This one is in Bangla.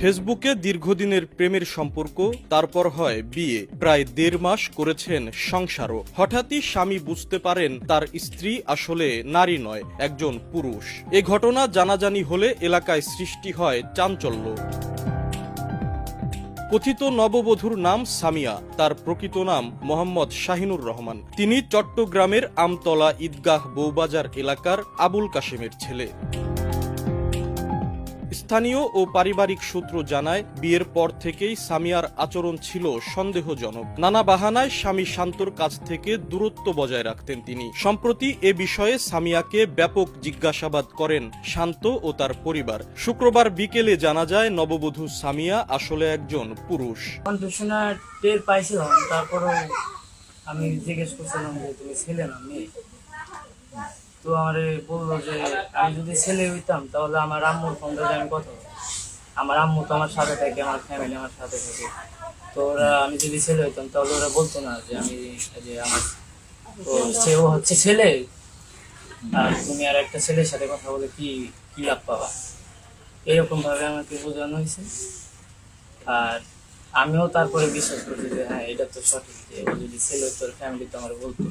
ফেসবুকে দীর্ঘদিনের প্রেমের সম্পর্ক, তারপর হয় বিয়ে। প্রায় দেড় মাস করেছেন সংসারও। হঠাৎই স্বামী বুঝতে পারেন তার স্ত্রী আসলে নারী নয়, একজন পুরুষ। এ ঘটনা জানাজানি হলে এলাকায় সৃষ্টি হয় চাঞ্চল্য। কথিত নববধূর নাম সামিয়া, তার প্রকৃত নাম মোহাম্মদ শাহিনুর রহমান। তিনি চট্টগ্রামের আমতলা ঈদগাহ বৌবাজার এলাকার আবুল কাশেমের ছেলে। স্থানীয় ও পারিবারিক সূত্র জানায়, বিয়ের পর থেকেই সামিয়ার আচরণ ছিল সন্দেহজনক। নানা বাহানায় স্বামী শান্তর কাছ থেকে দূরত্ব বজায় রাখতেন তিনি। সম্প্রতি এ বিষয়ে সামিয়াকে ব্যাপক জিজ্ঞাসাবাদ করেন শান্ত ও তার পরিবার। শুক্রবার বিকেলে জানা যায়, নববধূ সামিয়া আসলে একজন পুরুষ। টের পাইছিলাম আমি জিজ্ঞেস করছিলাম যে তুমি ছেলে না মেয়ে? তো আমারে বলল যে, আমি যদি ছেলে হইতাম, তাহলে আমার আম্মুর ফোন ধরে আমি কথা। আমার আম্মু তো আমার সাথে থাকে, আমার ফ্যামিলি আমার সাথে থাকে। তো ওরা, আমি যদি ছেলে হইতাম, তাহলে ওরা বলতো না যে আমি যে আমার তো সে ও হচ্ছে ছেলে। আর তুমি আর একটা ছেলের সাথে কথা বলে কি কি লাভ পাবা? এরকম ভাবে আমাকে বোঝানো হয়েছে। আর আমিও তারপরে বিশ্বাস করছি যে হ্যাঁ এটা তো সঠিক যে ও যদি ছেলে তোর ফ্যামিলি তো আমার বলতো।